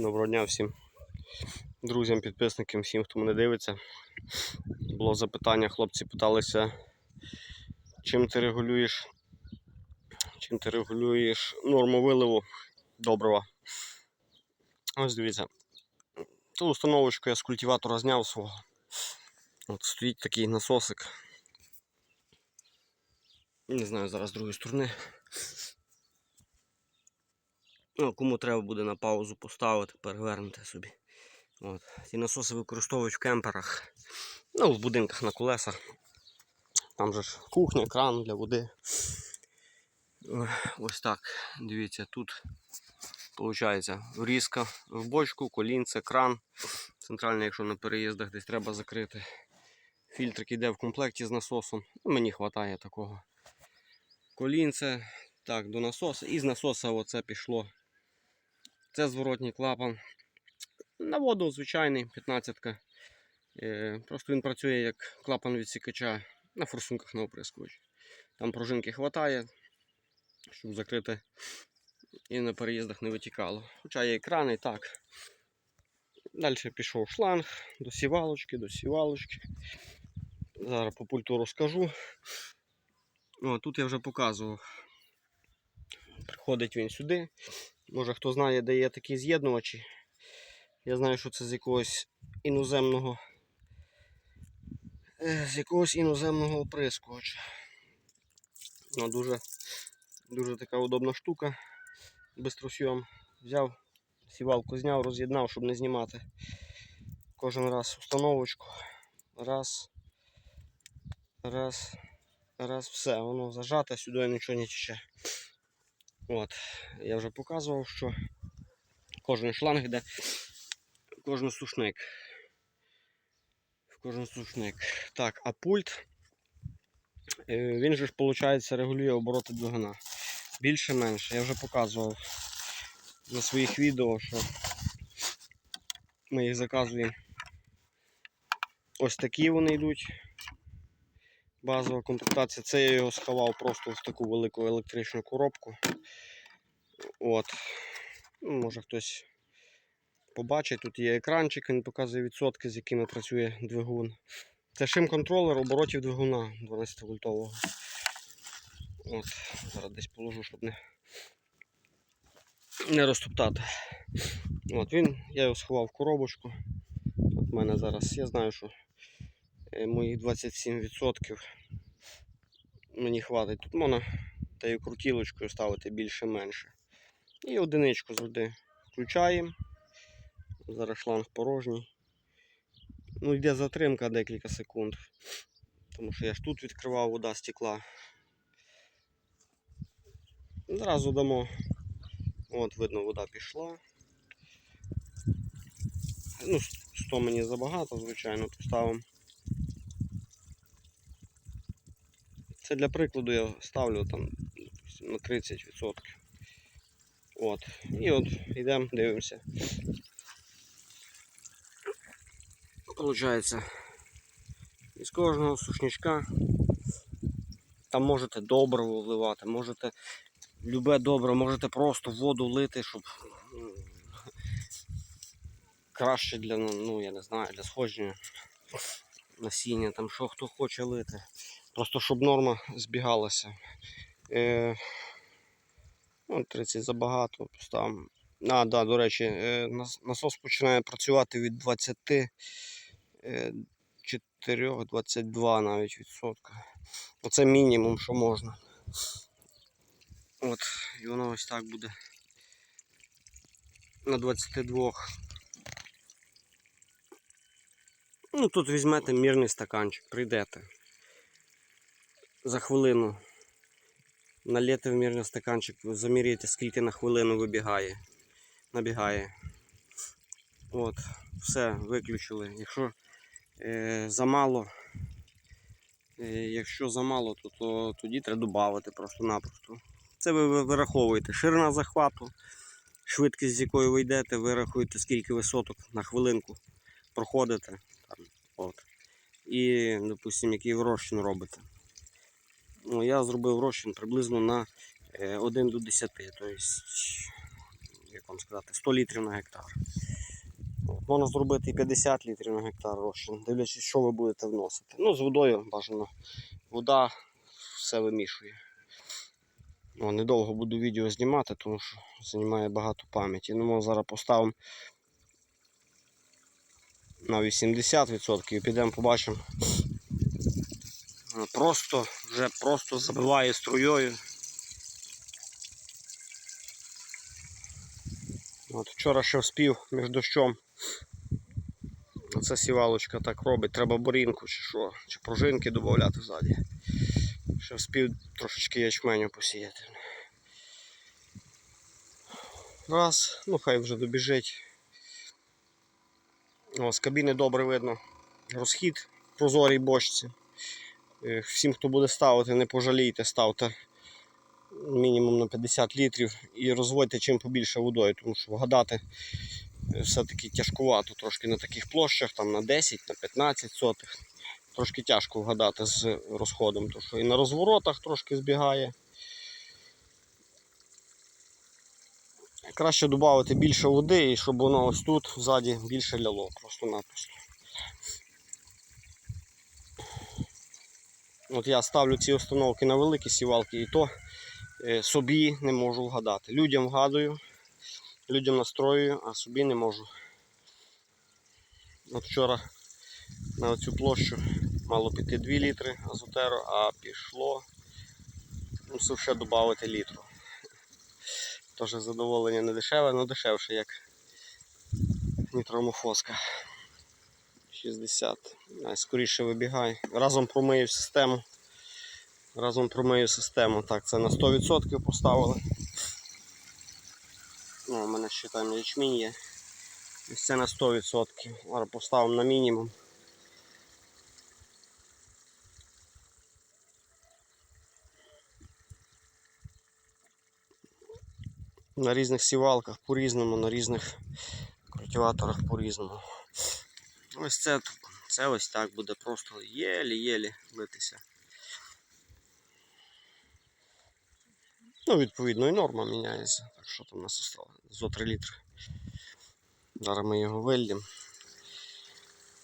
Доброго дня всім друзям, підписникам, всім, хто мене дивиться. Було запитання, хлопці питалися, чим ти регулюєш, чим ти регулюєш норму виливу добрива. Ось дивіться. Ту установочку я з культиватора зняв свого. От стоїть такий насосик. Не знаю, зараз з другої сторони. Ну, кому треба буде на паузу поставити, перевернути собі. От. Ці насоси використовують в кемперах, ну, в будинках на колесах. Там же ж кухня, кран для води. Ось так. Дивіться, тут виходить врізка в бочку, колінце, кран. Центральний, якщо на переїздах десь треба закрити. Фільтрик йде в комплекті з насосом. Ну, Мені вистачає такого. Колінце, так, до насоса. І з насоса оце пішло це зворотній клапан. На воду звичайний 15-ка. Е, Просто він працює як клапан відсікача на форсунках на оприскувач. Там пружинки вистачає, щоб закрити і на переїздах не витікало. Хоча є екрани, так. Далі пішов шланг до сівалочки, до сівалочки. Зараз по пульту розкажу. О, тут я вже показував. Приходить він сюди. Може хто знає, де є такі з'єднувачі. Я знаю, що це з якогось іноземного е, з якогось іноземного оприскувача. Ну, дуже, дуже така удобна штука. Бистросйом взяв, сівалку зняв, роз'єднав, щоб не знімати. Кожен раз установочку. Раз. Раз. Раз, все, воно зажате, сюди нічого не тече. От, я вже показував, що кожен шланг йде, в кожен сушник. В кожен сушник. Так, а пульт, е, він же ж, виходить, регулює обороти двигуна. Більше-менше. Я вже показував на своїх відео, що ми їх заказуємо. Ось такі вони йдуть. Базова комплектація. Це я його сховав просто в таку велику електричну коробку. От. Ну, Може хтось побачить. Тут є екранчик, він показує відсотки, з якими працює двигун. Це шим-контролер оборотів двигуна 12 вольтового. От, Зараз десь положу, щоб не, не розтоптати. От він, я його сховав в коробочку. От мене зараз, я знаю, що моїх 27% мені хватить. Тут можна та й крутілочкою ставити більше-менше. І одиничку завжди включаємо. Зараз шланг порожній. Ну, йде затримка декілька секунд. Тому що я ж тут відкривав, вода стекла. Зразу дамо. От, видно, вода пішла. Ну, 100 мені забагато, звичайно, поставимо. Це для прикладу я ставлю там на 30%. От. І от йдемо, дивимося. Получається, із кожного сушничка там можете добриво вливати, можете любе добре, можете просто воду лити, щоб краще для, ну я не знаю, для сходження насіння, там що хто хоче лити. Просто щоб норма збігалася. Е, ну, 30 забагато, поставимо. А, да, до речі, е, насос починає працювати від 24-22 навіть відсотка. Оце мінімум, що можна. От, і воно ось так буде. На 22. Ну, тут візьмете мірний стаканчик, прийдете. За хвилину налєте в мірний стаканчик, заміряєте, скільки на хвилину вибігає, набігає. От, все, виключили. Якщо е, замало, е, якщо замало, то, то тоді треба додати просто-напросто. Це ви ви вираховуєте ширина захвату, швидкість, з якою ви йдете, ви рахуєте, скільки висоток на хвилинку проходите. Там, от. І, допустимо, який розчин робите. Ну, я зробив розчин приблизно на е, 1 до 10. Тобто, як вам сказати, 100 літрів на гектар. Можна зробити і 50 літрів на гектар розчин, дивлячись, що ви будете вносити. Ну, з водою бажано. Вода все вимішує. О, недовго буду відео знімати, тому що займає багато пам'яті. Ну, зараз поставимо на 80% і підемо побачимо. Е, Просто вже просто забиває струєю. От вчора ще вспів між дощом. Оце сівалочка так робить. Треба борінку чи що, чи пружинки додати ззаді. Ще вспів трошечки ячменю посіяти. Раз, ну хай вже добіжить. О, з кабіни добре видно. Розхід в прозорій бочці. Е, Всім, хто буде ставити, не пожалійте, ставте мінімум на 50 літрів і розводьте чим побільше водою, тому що вгадати е, все-таки тяжкувато трошки на таких площах, там на 10, на 15 сотих. Трошки тяжко вгадати з розходом, тому що і на розворотах трошки збігає. Краще додати більше води, і щоб воно ось тут ззаді більше ляло, просто-напросто. От я ставлю ці установки на великі сівалки, і то е, собі не можу вгадати. Людям вгадую, людям настроюю, а собі не можу. От вчора на цю площу мало піти 2 літри азотеру, а пішло, мусив ще додати літру. Теж задоволення не дешеве, але дешевше, як нітромофоска. 60. Ай, Скоріше вибігай. Разом промию систему. Разом промию систему. Так, це на 100% поставили. Ну, у мене ще там ячмінь є. Ось це на 100%. Зараз поставимо на мінімум. На різних сівалках по-різному, на різних культиваторах по-різному. Ось це, це ось так буде просто єлі-єлі битися. Ну, відповідно, і норма міняється. Так що там у нас осталось? Зо 3 літри. Зараз ми його вильємо.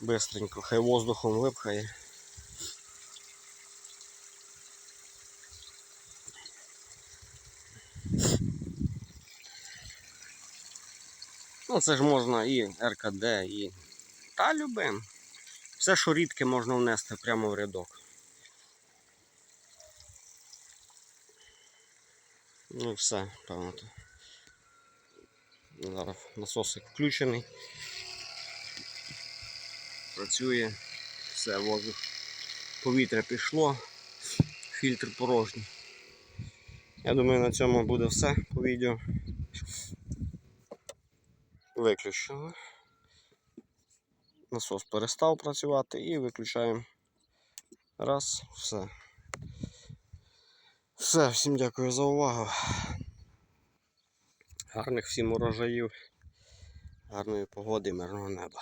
Бистренько, хай воздухом випхає. Ну, це ж можна і РКД, і. Та любим. Все, що рідке, можна внести прямо в рядок. Ну все, певно. Зараз насосик включений. Працює, все, воздух. Повітря пішло, фільтр порожній. Я думаю, на цьому буде все по відео. Виключили. Насос перестав працювати і виключаємо. Раз, все. Все, всім дякую за увагу. Гарних всім урожаїв, гарної погоди, мирного неба.